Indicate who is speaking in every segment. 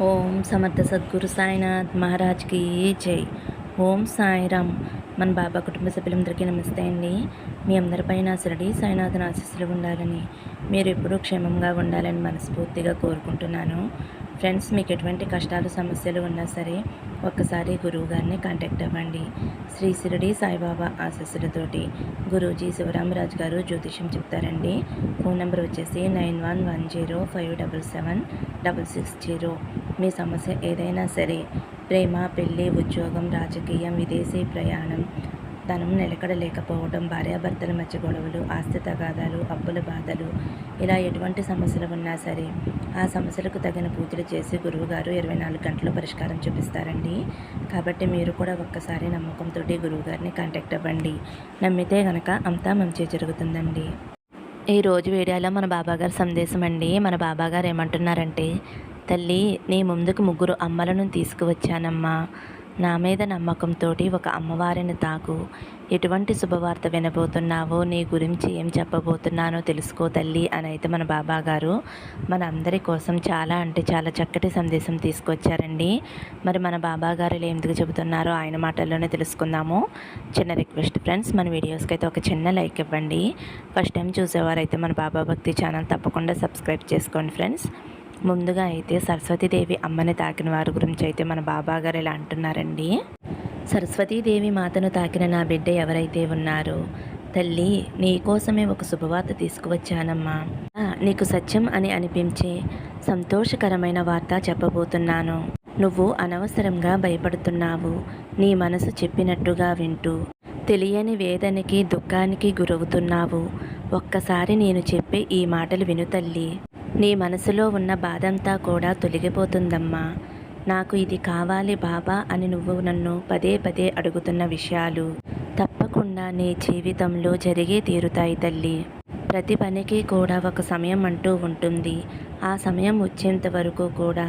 Speaker 1: ఓం సమర్థ సద్గురు సాయినాథ్ మహారాజ్కి జై. ఓం సాయిరామ్. మన బాబా కుటుంబ సభ్యులందరికీ నమస్తే అండి. మీ అందరిపైన శిరడి సాయినాథన్ ఆశీస్సులు ఉండాలని మీరు ఎప్పుడూ క్షేమంగా ఉండాలని మనస్ఫూర్తిగా కోరుకుంటున్నాను. ఫ్రెండ్స్ మీకు ఎటువంటి కష్టాలు సమస్యలు ఉన్నా సరే ఒక్కసారి గురువు గారిని కాంటాక్ట్ అవ్వండి. శ్రీ శిరడి సాయిబాబా ఆశస్సులతోటి గురూజీ శివరామరాజు గారు జ్యోతిష్యం చెప్తారండి. ఫోన్ నెంబర్ వచ్చేసి nine one one zero five double seven double six zero. మీ సమస్య ఏదైనా సరే ప్రేమ పెళ్ళి ఉద్యోగం రాజకీయం విదేశీ ప్రయాణం ధనం నిలకడ లేకపోవడం భార్యాభర్తల మధ్య గొడవలు ఆస్తి తగాదాలు అప్పుల బాధలు ఇలా ఎటువంటి సమస్యలు ఉన్నా సరే ఆ సమస్యలకు తగిన పూజలు చేసి గురువుగారు ఇరవై నాలుగు గంటలు పరిష్కారం చూపిస్తారండి. కాబట్టి మీరు కూడా ఒక్కసారి నమ్మకంతో గురువుగారిని కాంటాక్ట్ అవ్వండి. నమ్మితే గనక అంతా మంచి జరుగుతుందండి. ఈ రోజు వీడియోలో మన బాబాగారు సందేశం అండి. మన బాబాగారు ఏమంటున్నారంటే తల్లి నీ ముందుకు ముగ్గురు అమ్మలను తీసుకువచ్చానమ్మా. నా మీద నమ్మకంతో ఒక అమ్మవారిని తాకు. ఎటువంటి శుభవార్త వినబోతున్నావో నీ గురించి ఏం చెప్పబోతున్నానో తెలుసుకో తల్లి అని అయితే మన బాబా గారు మన అందరి కోసం చాలా అంటే చాలా చక్కటి సందేశం తీసుకొచ్చారండి. మరి మన బాబా గారు ఎందుకు చెబుతున్నారో ఆయన మాటల్లోనే తెలుసుకుందాము. చిన్న రిక్వెస్ట్ ఫ్రెండ్స్ మన వీడియోస్కి అయితే ఒక చిన్న లైక్ ఇవ్వండి. ఫస్ట్ టైం చూసేవారైతే మన బాబా భక్తి ఛానల్ తప్పకుండా సబ్స్క్రైబ్ చేసుకోండి ఫ్రెండ్స్. ముందుగా అయితే సరస్వతీదేవి అమ్మని తాకిన వారి గురించి అయితే మన బాబా గారు ఇలా అంటున్నారండి. సరస్వతీదేవి మాతను తాకిన నా బిడ్డ ఎవరైతే ఉన్నారో తల్లి నీకోసమే ఒక శుభవార్త తీసుకువచ్చానమ్మా. నీకు సత్యం అని అనిపించే సంతోషకరమైన వార్త చెప్పబోతున్నాను. నువ్వు అనవసరంగా భయపడుతున్నావు. నీ మనసు చెప్పినట్టుగా వింటూ తెలియని వేదనకి దుఃఖానికి గురవుతున్నావు. ఒక్కసారి నేను చెప్పే ఈ మాటలు విను తల్లి. నీ మనసులో ఉన్న బాధంతా కూడా తొలగిపోతుందమ్మా. నాకు ఇది కావాలి బాబా అని నువ్వు నన్ను పదే పదే అడుగుతున్న విషయాలు తప్పకుండా నీ జీవితంలో జరిగే తీరుతాయి తల్లి. ప్రతి పనికి కూడా ఒక సమయం అంటూ ఉంటుంది. ఆ సమయం వచ్చేంత వరకు కూడా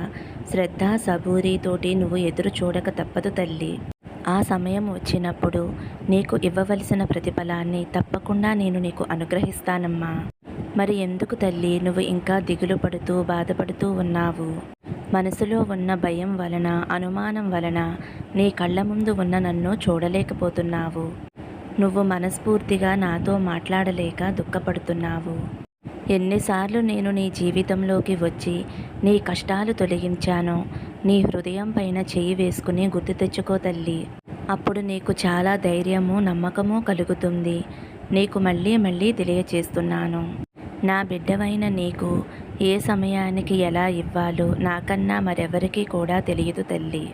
Speaker 1: శ్రద్ధ సబూరితోటి నువ్వు ఎదురు చూడక తప్పదు తల్లి. ఆ సమయం వచ్చినప్పుడు నీకు ఇవ్వవలసిన ప్రతిఫలాన్ని తప్పకుండా నేను నీకు అనుగ్రహిస్తానమ్మా. మరి ఎందుకు తల్లి? నువ్వు ఇంకా దిగులు పడుతూ బాధపడుతూ ఉన్నావు. మనసులో ఉన్న భయం వలన అనుమానం వలన నీ కళ్ళ ముందు ఉన్న నన్ను చూడలేకపోతున్నావు. నువ్వు మనస్ఫూర్తిగా నాతో మాట్లాడలేక దుఃఖపడుతున్నావు. ఎన్నిసార్లు నేను నీ జీవితంలోకి వచ్చి నీ కష్టాలు తొలగించానో నీ హృదయం పైన చేయి వేసుకుని గుర్తు తెచ్చుకో తల్లి. అప్పుడు నీకు చాలా ధైర్యము నమ్మకము కలుగుతుంది. నీకు మళ్ళీ మళ్ళీ తెలియచేస్తున్నాను. నా బిడ్డవైన నీకు ఏ సమయానికి ఎలా ఇవ్వాలో నాకన్నా మరెవరికి కూడా తెలియదు తల్లి.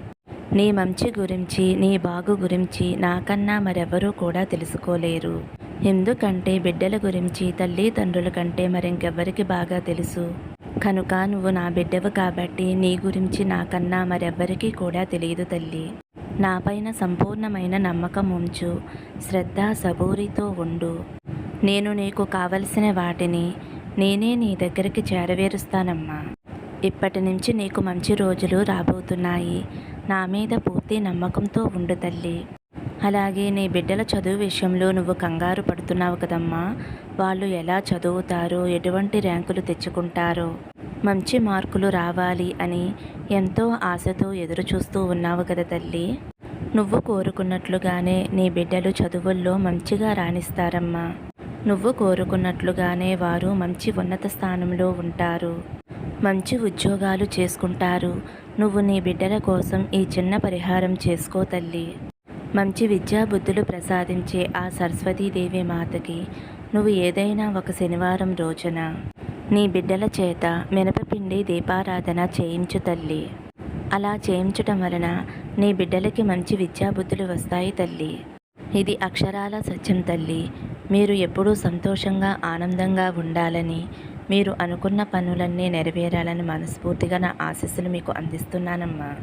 Speaker 1: నీ మంచి గురించి నీ బాగు గురించి నాకన్నా మరెవరూ కూడా తెలుసుకోలేరు. ఎందుకంటే బిడ్డల గురించి తల్లిదండ్రుల కంటే మరింకెవ్వరికి బాగా తెలుసు. కనుక నువ్వు నా బిడ్డవు కాబట్టి నీ గురించి నాకన్నా మరెవ్వరికీ కూడా తెలియదు తల్లి. నాపైన సంపూర్ణమైన నమ్మకం ఉంచు. శ్రద్ధ సబూరితో ఉండు. నేను నీకు కావలసిన వాటిని నేనే నీ దగ్గరికి చేరవేరుస్తానమ్మా. ఇప్పటి నుంచి నీకు మంచి రోజులు రాబోతున్నాయి. నా మీద పూర్తి నమ్మకంతో ఉండు తల్లి. అలాగే నీ బిడ్డల చదువు విషయంలో నువ్వు కంగారు పడుతున్నావు కదమ్మా. వాళ్ళు ఎలా చదువుతారో ఎటువంటి ర్యాంకులు తెచ్చుకుంటారో మంచి మార్కులు రావాలి అని ఎంతో ఆశతో ఎదురు చూస్తూ ఉన్నావు కదా తల్లి. నువ్వు కోరుకున్నట్లుగానే నీ బిడ్డలు చదువుల్లో మంచిగా రాణిస్తారమ్మా. నువ్వు కోరుకున్నట్లుగానే వారు మంచి ఉన్నత స్థానంలో ఉంటారు. మంచి ఉద్యోగాలు చేసుకుంటారు. నువ్వు నీ బిడ్డల కోసం ఈ చిన్న పరిహారం చేసుకో తల్లి. మంచి విద్యాబుద్ధులు ప్రసాదించే ఆ సరస్వతీదేవి మాతకి నువ్వు ఏదైనా ఒక శనివారం రోజున నీ బిడ్డల చేత మినపపిండి దీపారాధన చేయించు తల్లి. అలా చేయించటం వలన నీ బిడ్డలకి మంచి విద్యాబుద్ధులు వస్తాయి తల్లి. ఇది అక్షరాల సత్యం తల్లి. మీరు ఎప్పుడూ సంతోషంగా ఆనందంగా ఉండాలని మీరు అనుకున్న పనులన్నీ నెరవేరాలని మనస్ఫూర్తిగా నా ఆశీస్సులు మీకు అందిస్తున్నానమ్మా.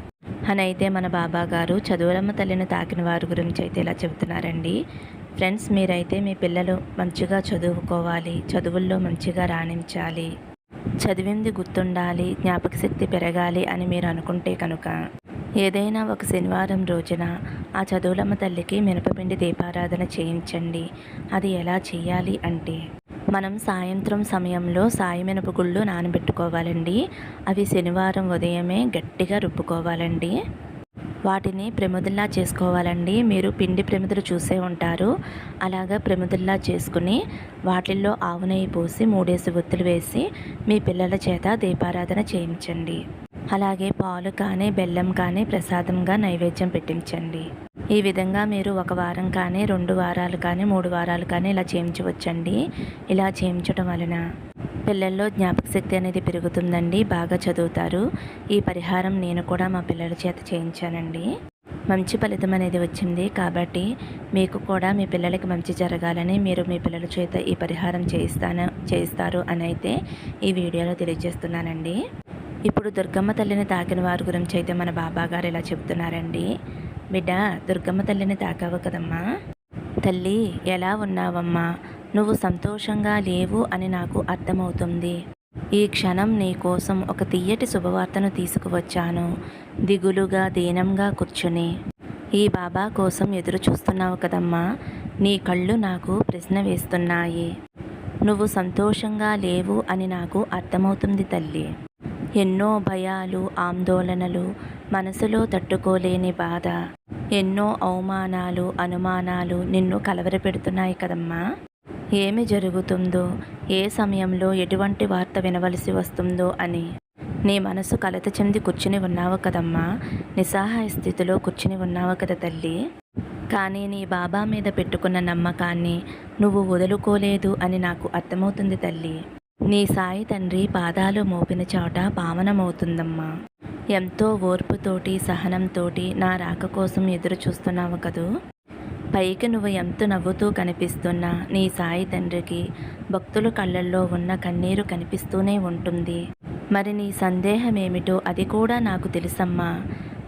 Speaker 1: అని అయితే మన బాబా గారు చదువులమ్మ తల్లిని తాకిన వారి గురించి అయితే ఇలా చెబుతున్నారండి. ఫ్రెండ్స్ మీరైతే మీ పిల్లలు మంచిగా చదువుకోవాలి చదువుల్లో మంచిగా రాణించాలి చదివింది గుర్తుండాలి జ్ఞాపక శక్తి పెరగాలి అని మీరు అనుకుంటే కనుక ఏదైనా ఒక శనివారం రోజున ఆ చదువులమ్మ తల్లికి మినపపిండి దీపారాధన చేయించండి. అది ఎలా చేయాలి అంటే మనం సాయంత్రం సమయంలో సాయి మినపగుళ్ళు నానబెట్టుకోవాలండి. అవి శనివారం ఉదయమే గట్టిగా రుబ్బుకోవాలండి. వాటిని ప్రమిదల్లా చేసుకోవాలండి. మీరు పిండి ప్రమిదలు చూసే ఉంటారు. అలాగా ప్రమిదల్లా చేసుకుని వాటిల్లో ఆవు నెయ్యి పోసి మూడేసి ఒత్తులు వేసి మీ పిల్లల చేత దీపారాధన చేయించండి. అలాగే పాలు కానీ బెల్లం కానీ ప్రసాదంగా నైవేద్యం పెట్టించండి. ఈ విధంగా మీరు ఒక వారం కానీ రెండు వారాలు కానీ మూడు వారాలు కానీ ఇలా చేయించవచ్చండి. ఇలా చేయించడం వలన పిల్లల్లో జ్ఞాపక శక్తి అనేది పెరుగుతుందండి. బాగా చదువుతారు. ఈ పరిహారం నేను కూడా మా పిల్లల చేత చేయించానండి. మంచి ఫలితం అనేది వచ్చింది కాబట్టి మీకు కూడా మీ పిల్లలకి మంచి జరగాలని మీరు మీ పిల్లల చేత ఈ పరిహారం చేయిస్తాను చేయిస్తారు అని అయితే ఈ వీడియోలో తెలియజేస్తున్నానండి. ఇప్పుడు దుర్గమ్మ తల్లిని తాకిన వారి గురించి అయితే మన బాబా గారు ఇలా చెప్తున్నారండి. బిడ్డ దుర్గమ్మ తల్లిని తాకావు కదమ్మా. తల్లి ఎలా ఉన్నావమ్మా? నువ్వు సంతోషంగా లేవు అని నాకు అర్థమవుతుంది. ఈ క్షణం నీ కోసం ఒక తీయటి శుభవార్తను తీసుకువచ్చాను. దిగులుగా దీనంగా కూర్చుని. ఈ బాబా కోసం ఎదురు చూస్తున్నావు కదమ్మా. నీ కళ్ళు నాకు ప్రశ్న వేస్తున్నాయి. నువ్వు సంతోషంగా లేవు అని నాకు అర్థమవుతుంది తల్లి. ఎన్నో భయాలు ఆందోళనలు మనసులో తట్టుకోలేని బాధ. ఎన్నో అవమానాలు అనుమానాలు నిన్ను కలవరపెడుతున్నాయి కదమ్మా. ఏమి జరుగుతుందో ఏ సమయంలో ఎటువంటి వార్త వినవలసి వస్తుందో అని. నీ మనసు కలత చెంది కూర్చుని ఉన్నావు కదమ్మా. నిస్సహాయ స్థితిలో కూర్చుని ఉన్నావు కదా తల్లి. కానీ నీ బాబా మీద పెట్టుకున్న నమ్మకాన్ని నువ్వు వదులుకోలేదు అని నాకు అర్థమవుతుంది తల్లి. నీ సాయి తండ్రి పాదాలు మోపిన చోట పావనమవుతుందమ్మా. ఎంతో ఓర్పుతోటి సహనంతోటి నా రాక కోసం ఎదురు చూస్తున్నావు కదూ. పైకి నువ్వు ఎంత నవ్వుతూ కనిపిస్తున్నా నీ సాయి తండ్రికి భక్తుల కళ్ళల్లో ఉన్న కన్నీరు కనిపిస్తూనే ఉంటుంది. మరి నీ సందేహం ఏమిటో అది కూడా నాకు తెలుసమ్మా.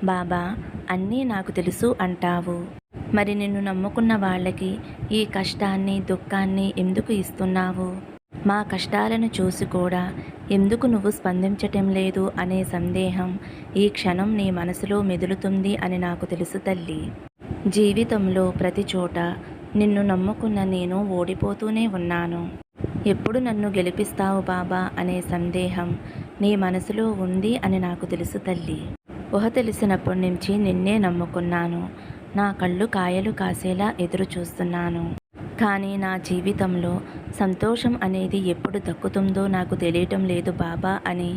Speaker 1: బాబా అన్నీ నాకు తెలుసు అంటావు. మరి నిన్ను నమ్ముకున్న వాళ్ళకి ఈ కష్టాన్ని దుఃఖాన్ని ఎందుకు ఇస్తున్నావు? మా కష్టాలను చూసి కూడా ఎందుకు నువ్వు స్పందించటం లేదు అనే సందేహం ఈ క్షణం నీ మనసులో మెదులుతుంది అని నాకు తెలుసు తల్లి. జీవితంలో ప్రతి చోట నిన్ను నమ్ముకున్న నేను ఓడిపోతూనే ఉన్నాను. ఎప్పుడు నన్ను గెలిపిస్తావు బాబా అనే సందేహం నీ మనసులో ఉంది అని నాకు తెలుసు తల్లి. ఊహ తెలిసినప్పటి నుంచి నిన్నే నమ్ముకున్నాను. నా కళ్ళు కాయలు కాసేలా ఎదురు చూస్తున్నాను కానీ నా జీవితంలో సంతోషం అనేది ఎప్పుడు దక్కుతుందో నాకు తెలియటం లేదు బాబా అని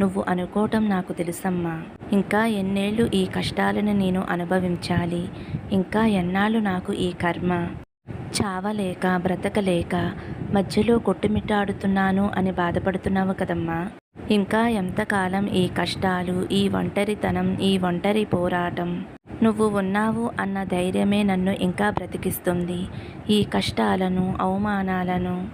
Speaker 1: నువ్వు అనుకోవటం నాకు తెలుసమ్మా. ఇంకా ఎన్నేళ్ళు ఈ కష్టాలను నేను అనుభవించాలి. ఇంకా ఎన్నాళ్ళు నాకు ఈ కర్మ? చావలేక బ్రతకలేక మధ్యలో కొట్టుమిట్టాడుతున్నాను అని బాధపడుతున్నావు కదమ్మా. ఇంకా ఎంతకాలం ఈ కష్టాలు ఈ ఒంటరితనం ఈ ఒంటరి పోరాటం? నువ్వు ఉన్నావు అన్న ధైర్యమే నన్ను ఇంకా బ్రతికిస్తుంది. ఈ కష్టాలను అవమానాలను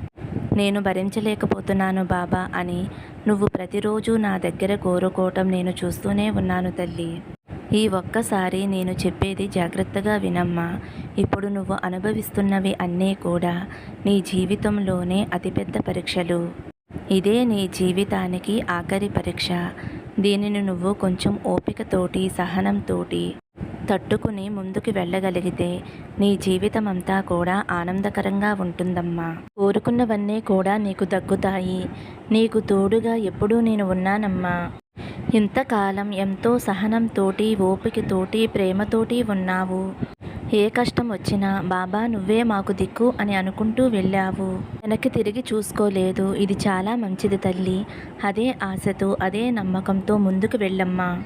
Speaker 1: నేను భరించలేకపోతున్నాను బాబా అని నువ్వు ప్రతిరోజు నా దగ్గర కోరుకోవటం నేను చూస్తూనే ఉన్నాను తల్లి. ఈ ఒక్కసారి నేను చెప్పేది జాగ్రత్తగా వినమ్మా. ఇప్పుడు నువ్వు అనుభవిస్తున్నవి అన్నీ కూడా నీ జీవితంలోనే అతిపెద్ద పరీక్షలు. ఇదే నీ జీవితానికి ఆఖరి పరీక్ష. దీనిని నువ్వు కొంచెం ఓపికతోటి సహనంతోటి తట్టుకుని ముందుకు వెళ్ళగలిగితే నీ జీవితం అంతా కూడా ఆనందకరంగా ఉంటుందమ్మా. కోరుకున్నవన్నీ కూడా నీకు దగ్గుతాయి నీకు తోడుగా ఎప్పుడూ నేను ఉన్నానమ్మా. ఇంతకాలం ఎంతో సహనంతోటి ఓపికతోటి ప్రేమతోటి ఉన్నావు. ఏ కష్టం వచ్చినా బాబా నువ్వే మాకు దిక్కు అని అనుకుంటూ వెళ్ళావు. వెనక్కి తిరిగి చూసుకోలేదు. ఇది చాలా మంచిది తల్లి. అదే ఆశతో అదే నమ్మకంతో ముందుకు వెళ్ళమ్మా.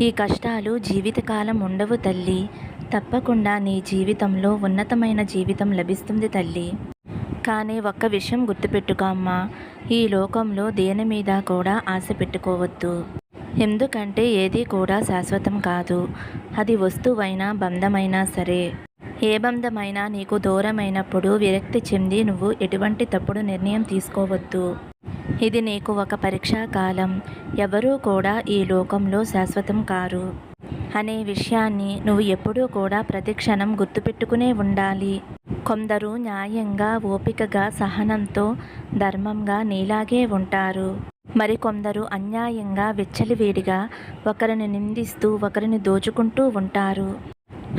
Speaker 1: ఈ కష్టాలు జీవితకాలం ఉండవు తల్లి. తప్పకుండా నీ జీవితంలో ఉన్నతమైన జీవితం లభిస్తుంది తల్లి. కానీ ఒక్క విషయం గుర్తుపెట్టుకో అమ్మా. ఈ లోకంలో దేని మీద కూడా ఆశ పెట్టుకోవద్దు. ఎందుకంటే ఏది కూడా శాశ్వతం కాదు. అది వస్తువైనా బంధమైనా సరే. ఏ బంధమైనా నీకు దూరమైనప్పుడు విరక్తి చెంది నువ్వు ఎటువంటి తప్పుడు నిర్ణయం తీసుకోవద్దు. ఇది నీకు ఒక పరీక్షా కాలం. ఎవరూ కూడా ఈ లోకంలో శాశ్వతం కారు. అనే విషయాన్ని నువ్వు ఎప్పుడూ కూడా ప్రతిక్షణం గుర్తుపెట్టుకునే ఉండాలి. కొందరు న్యాయంగా ఓపికగా సహనంతో ధర్మంగా నీలాగే ఉంటారు. మరికొందరు అన్యాయంగా విచ్చలివేడిగా ఒకరిని నిందిస్తూ ఒకరిని దోచుకుంటూ ఉంటారు.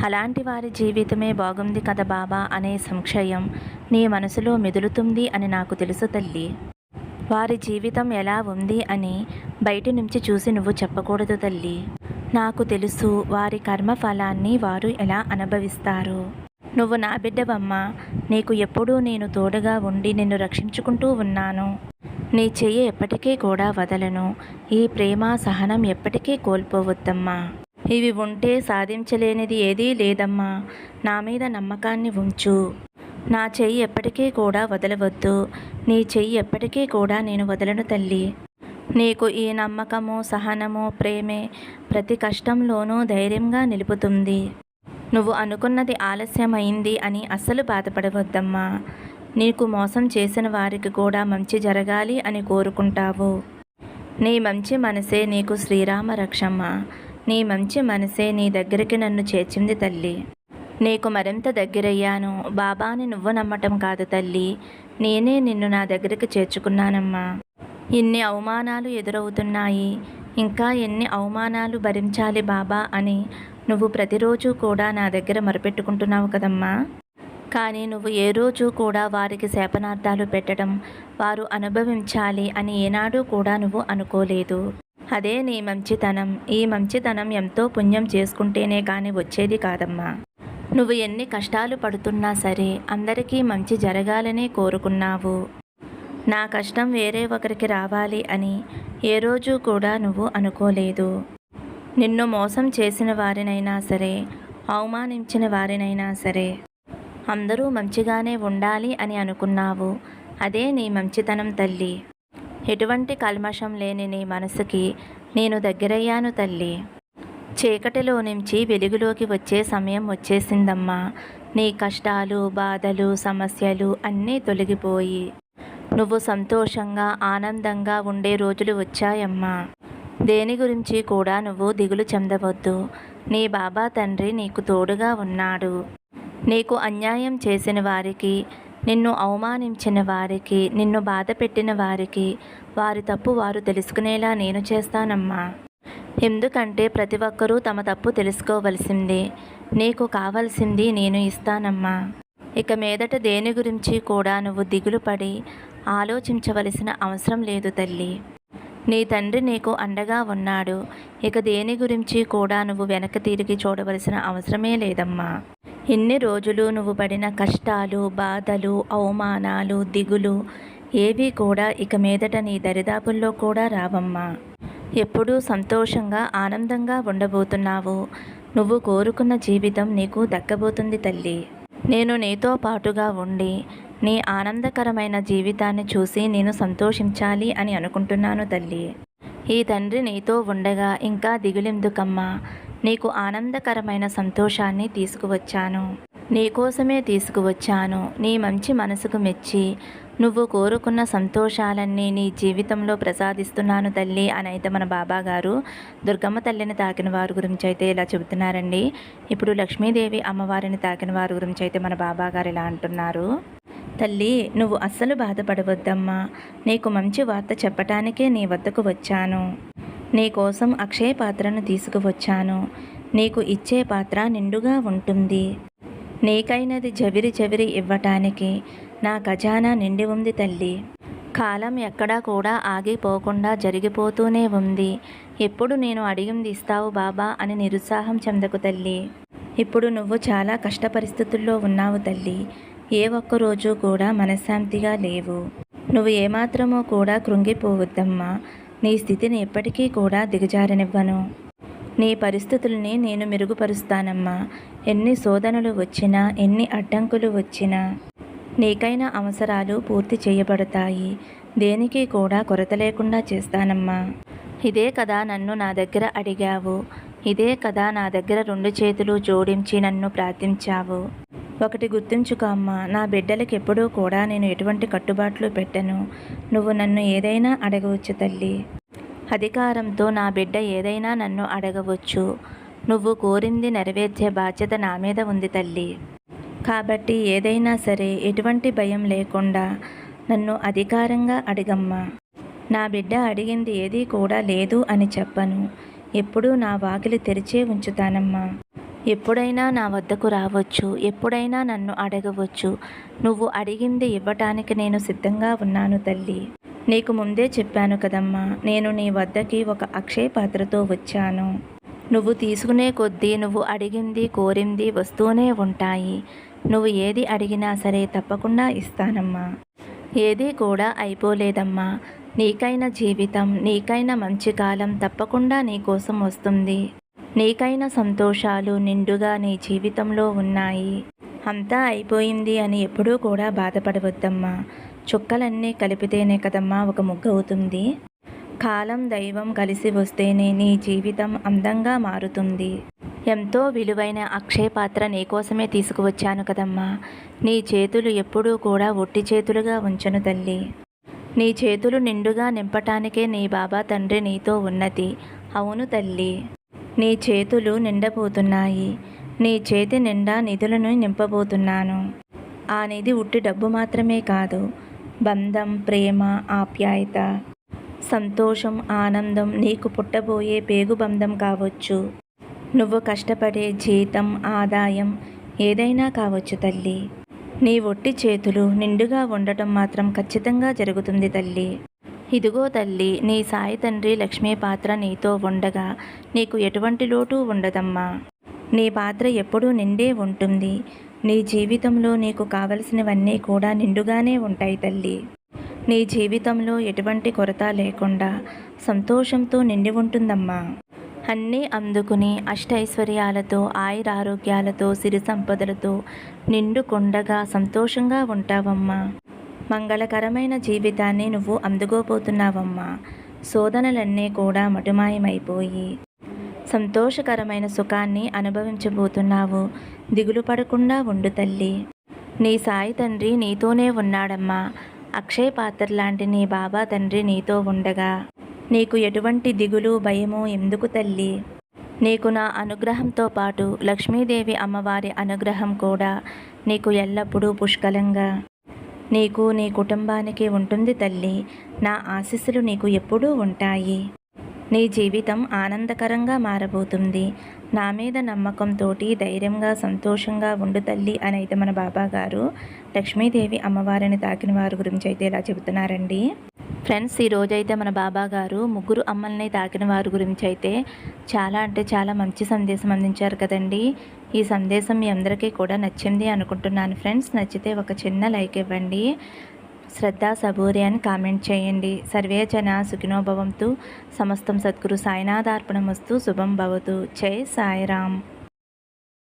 Speaker 1: అలాంటి వారి జీవితమే బాగుంది కదా బాబా అనే సంక్షయం నీ మనసులో మెదులుతుంది అని నాకు తెలుసు తల్లి. వారి జీవితం ఎలా ఉంది అని బయట నుంచి చూసి నువ్వు చెప్పకూడదు తల్లి. నాకు తెలుసు వారి కర్మ ఫలాన్ని వారు ఎలా అనుభవిస్తారు. నువ్వు నా బిడ్డవమ్మ. నీకు ఎప్పుడూ నేను తోడుగా ఉండి నిన్ను రక్షించుకుంటూ ఉన్నాను. నీ చెయ్యి ఎప్పటికీ కూడా వదలను. ఈ ప్రేమ సహనం ఎప్పటికీ కోల్పోవద్దమ్మా. ఇవి ఉంటే సాధించలేనిది ఏదీ లేదమ్మా. నా మీద నమ్మకాన్ని ఉంచు. నా చెయ్యి ఎప్పటికీ కూడా వదలవద్దు. నీ చెయ్యి ఎప్పటికీ కూడా నేను వదలను తల్లి. నీకు ఈ నమ్మకము సహనము ప్రేమే ప్రతి కష్టంలోనూ ధైర్యంగా నిలుపుతుంది. నువ్వు అనుకున్నది ఆలస్యమైంది అని అస్సలు బాధపడవద్దమ్మా. నీకు మోసం చేసిన వారికి కూడా మంచి జరగాలి అని కోరుకుంటావు. నీ మంచి మనసే నీకు శ్రీరామ రక్షమ్మ నీ మంచి మనసే నీ దగ్గరికి నన్ను చేర్చింది తల్లి. నీకు మరింత దగ్గరయ్యాను. బాబాని నువ్వు నమ్మటం కాదు తల్లి. నేనే నిన్ను నా దగ్గరికి చేర్చుకున్నానమ్మా. ఇన్ని అవమానాలు ఎదురవుతున్నాయి. ఇంకా ఎన్ని అవమానాలు భరించాలి బాబా అని నువ్వు ప్రతిరోజు కూడా నా దగ్గర మొరపెట్టుకుంటున్నావు కదమ్మా. కానీ నువ్వు ఏ రోజు కూడా వారికి శాపనార్థాలు పెట్టడం వారు అనుభవించాలి అని ఏనాడు కూడా నువ్వు అనుకోలేదు. అదే నీ మంచితనం. ఈ మంచితనం ఎంతో పుణ్యం చేసుకుంటేనే కానీ వచ్చేది కాదమ్మా. నువ్వు ఎన్ని కష్టాలు పడుతున్నా సరే అందరికీ మంచి జరగాలనే కోరుకున్నావు. నా కష్టం వేరే ఒకరికి రావాలి అని ఏ రోజు కూడా నువ్వు అనుకోలేదు. నిన్ను మోసం చేసిన వారినైనా సరే అవమానించిన వారినైనా సరే అందరూ మంచిగానే ఉండాలి అని అనుకున్నావు. అదే నీ మంచితనం తల్లి. ఎటువంటి కల్మషం లేని నీ మనసుకి నేను దగ్గరయ్యాను తల్లి. చీకటిలో నుంచి వెలుగులోకి వచ్చే సమయం వచ్చేసిందమ్మా. నీ కష్టాలు బాధలు సమస్యలు అన్నీ తొలగిపోయి. నువ్వు సంతోషంగా ఆనందంగా ఉండే రోజులు వచ్చాయమ్మా. దేని గురించి కూడా నువ్వు దిగులు చెందవద్దు. నీ బాబా తండ్రి నీకు తోడుగా ఉన్నాడు. నీకు అన్యాయం చేసిన వారికి నిన్ను అవమానించిన వారికి నిన్ను బాధ పెట్టిన వారికి వారి తప్పు వారు తెలుసుకునేలా నేను చేస్తానమ్మా. ఎందుకంటే ప్రతి ఒక్కరూ తమ తప్పు తెలుసుకోవలసిందే. నీకు కావలసింది నేను ఇస్తానమ్మా. ఇక మీదట దేని గురించి కూడా నువ్వు దిగులు పడి ఆలోచించవలసిన అవసరం లేదు తల్లి. నీ తండ్రి నీకు అండగా ఉన్నాడు. ఇక దేని గురించి కూడా నువ్వు వెనక తిరిగి చూడవలసిన అవసరమే లేదమ్మా. ఇన్ని రోజులు నువ్వు పడిన కష్టాలు బాధలు అవమానాలు దిగులు ఏవి కూడా ఇక మీదట నీ దరిదాపుల్లో కూడా రావమ్మా. ఎప్పుడూ సంతోషంగా ఆనందంగా ఉండబోతున్నావు. నువ్వు కోరుకున్న జీవితం నీకు దక్కబోతుంది తల్లి. నేను నీతో పాటుగా ఉండి నీ ఆనందకరమైన జీవితాన్ని చూసి నేను సంతోషించాలి అని అనుకుంటున్నాను తల్లి. ఈ తండ్రి నీతో ఉండగా ఇంకా దిగులెందుకమ్మా? నీకు ఆనందకరమైన సంతోషాన్ని తీసుకువచ్చాను. నీకోసమే తీసుకువచ్చాను. నీ మంచి మనసుకు మెచ్చి. నువ్వు కోరుకున్న సంతోషాలన్నీ నీ జీవితంలో ప్రసాదిస్తున్నాను తల్లి అని అయితే మన బాబా గారు దుర్గమ్మ తల్లిని తాకిన వారి గురించి అయితే ఇలా చెబుతున్నారండి. ఇప్పుడు లక్ష్మీదేవి అమ్మవారిని తాకిన వారి గురించి అయితే మన బాబా గారు ఇలా అంటున్నారు. తల్లి నువ్వు అస్సలు బాధపడవద్దమ్మా. నీకు మంచి వార్త చెప్పటానికే నీ వద్దకు వచ్చాను. నీ కోసం అక్షయ పాత్రను తీసుకువచ్చాను. నీకు ఇచ్చే పాత్ర నిండుగా ఉంటుంది. నీకైనది జవిరి జవిరి ఇవ్వటానికి నా ఖజానా నిండి ఉంది తల్లి. కాలం ఎక్కడా కూడా ఆగిపోకుండా జరిగిపోతూనే ఉంది. ఎప్పుడు నేను అడిగింది ఇస్తావు బాబా అని నిరుత్సాహం చెందకు తల్లి. ఇప్పుడు నువ్వు చాలా కష్ట పరిస్థితుల్లో ఉన్నావు తల్లి. ఏ ఒక్క రోజు కూడా మనశ్శాంతిగా లేవు. నువ్వు ఏమాత్రమో కూడా కృంగిపోవద్దమ్మా. నీ స్థితిని ఎప్పటికీ కూడా దిగజారనివ్వను. నీ పరిస్థితుల్ని నేను మెరుగుపరుస్తానమ్మా. ఎన్ని శోధనలు వచ్చినా ఎన్ని అడ్డంకులు వచ్చినా నీకైన అవసరాలు పూర్తి చేయబడతాయి. దేనికి కూడా కొరత లేకుండా చేస్తానమ్మా. ఇదే కదా నన్ను నా దగ్గర అడిగావు. ఇదే కదా నా దగ్గర రెండు చేతులు జోడించి నన్ను ప్రార్థించావు. ఒకటి గుర్తుంచుకో అమ్మా నా బిడ్డలకి ఎప్పుడూ కూడా నేను ఎటువంటి కట్టుబాట్లు పెట్టను. నువ్వు నన్ను ఏదైనా అడగవచ్చు తల్లి. అధికారంతో నా బిడ్డ ఏదైనా నన్ను అడగవచ్చు. నువ్వు కోరింది నెరవేర్చే బాధ్యత నా మీద ఉంది తల్లి. కాబట్టి ఏదైనా సరే ఎటువంటి భయం లేకుండా నన్ను అధికారంగా అడిగమ్మా. నా బిడ్డ అడిగింది ఏదీ కూడా లేదు అని చెప్పను. ఎప్పుడూ నా వాకిలి తెరిచే ఉంచుతానమ్మా. ఎప్పుడైనా నా వద్దకు రావచ్చు ఎప్పుడైనా నన్ను అడగవచ్చు. నువ్వు అడిగింది ఇవ్వటానికి నేను సిద్ధంగా ఉన్నాను తల్లి. నీకు ముందే చెప్పాను కదమ్మా నేను నీ వద్దకి ఒక అక్షయ పాత్రతో వచ్చాను. నువ్వు తీసుకునే కొద్దీ నువ్వు అడిగింది కోరింది వస్తూనే ఉంటాయి. నువ్వు ఏది అడిగినా సరే తప్పకుండా ఇస్తానమ్మా. ఏదీ కూడా అయిపోలేదమ్మా. నీకైన జీవితం నీకైన మంచి కాలం తప్పకుండా నీకోసం వస్తుంది. నీకైన సంతోషాలు నిండుగా నీ జీవితంలో ఉన్నాయి. అంతా అయిపోయింది అని ఎప్పుడూ కూడా బాధపడవద్దమ్మా. చుక్కలన్నీ కలిపితేనే కదమ్మా ఒక ముగ్గు అవుతుంది. కాలం దైవం కలిసి వస్తేనే నీ జీవితం అందంగా మారుతుంది. ఎంతో విలువైన అక్షయ పాత్ర నీకోసమే తీసుకువచ్చాను కదమ్మా. నీ చేతులు ఎప్పుడూ కూడా ఒట్టి చేతులుగా ఉంచను తల్లి. నీ చేతులు నిండుగా నింపటానికే నీ బాబా తండ్రి నీతో ఉన్నది. అవును తల్లి. నీ చేతులు నిండబోతున్నాయి. నీ చేతి నిండా నిధులను నింపబోతున్నాను. ఆ నిధి ఉట్టి డబ్బు మాత్రమే కాదు బంధం ప్రేమ ఆప్యాయత సంతోషం ఆనందం నీకు పుట్టబోయే పేగు బంధం కావచ్చు. నువ్వు కష్టపడే జీతం ఆదాయం ఏదైనా కావచ్చు తల్లి. నీ ఒట్టి చేతులు నిండుగా ఉండటం మాత్రం ఖచ్చితంగా జరుగుతుంది తల్లి. ఇదిగో తల్లి నీ సాయి తండ్రి లక్ష్మీ పాత్ర నీతో ఉండగా నీకు ఎటువంటి లోటు ఉండదమ్మా. నీ పాత్ర ఎప్పుడూ నిండే ఉంటుంది. నీ జీవితంలో నీకు కావలసినవన్నీ కూడా నిండుగానే ఉంటాయి తల్లి. నీ జీవితంలో ఎటువంటి కొరత లేకుండా సంతోషంతో నిండి ఉంటుందమ్మా. అన్నీ అందుకుని అష్టైశ్వర్యాలతో ఆయురారోగ్యాలతో సిరి సంపదలతో నిండుకొండగా సంతోషంగా ఉంటావమ్మా. మంగళకరమైన జీవితాన్ని నువ్వు అందుకోబోతున్నావమ్మా. శోధనలన్నీ కూడా మటుమాయమైపోయి సంతోషకరమైన సుఖాన్ని అనుభవించబోతున్నావు. దిగులు పడకుండా ఉండు తల్లి. నీ సాయి తండ్రి నీతోనే ఉన్నాడమ్మా. అక్షయ పాత్ర లాంటి నీ బాబా తండ్రి నీతో ఉండగా. నీకు ఎటువంటి దిగులు భయము ఎందుకు తల్లి? నీకు నా అనుగ్రహంతో పాటు లక్ష్మీదేవి అమ్మవారి అనుగ్రహం కూడా నీకు ఎల్లప్పుడూ పుష్కలంగా. నీకు నీ కుటుంబానికి ఉంటుంది తల్లి. నా ఆశీస్సులు నీకు ఎప్పుడూ ఉంటాయి. నీ జీవితం ఆనందకరంగా మారబోతుంది. నా మీద నమ్మకంతో ధైర్యంగా సంతోషంగా ఉండు తల్లి అని అయితే మన బాబా గారు లక్ష్మీదేవి అమ్మవారిని తాకిన వారి గురించి అయితే ఇలా చెబుతున్నారండి. ఫ్రెండ్స్ ఈ రోజైతే మన బాబా గారు ముగ్గురు అమ్మల్ని తాకిన వారి గురించి అయితే చాలా అంటే చాలా మంచి సందేశం అందించారు కదండి. ఈ సందేశం మీ అందరికీ కూడా నచ్చింది అనుకుంటున్నాను ఫ్రెండ్స్. నచ్చితే ఒక చిన్న లైక్ ఇవ్వండి. శ్రద్ధ సబూరి అని కామెంట్ చేయండి. సర్వే జన సుఖినోభవంతు సమస్తం సద్గురు సాయినాథార్పణమస్తు. శుభం భవతు. జై సాయిరామ్.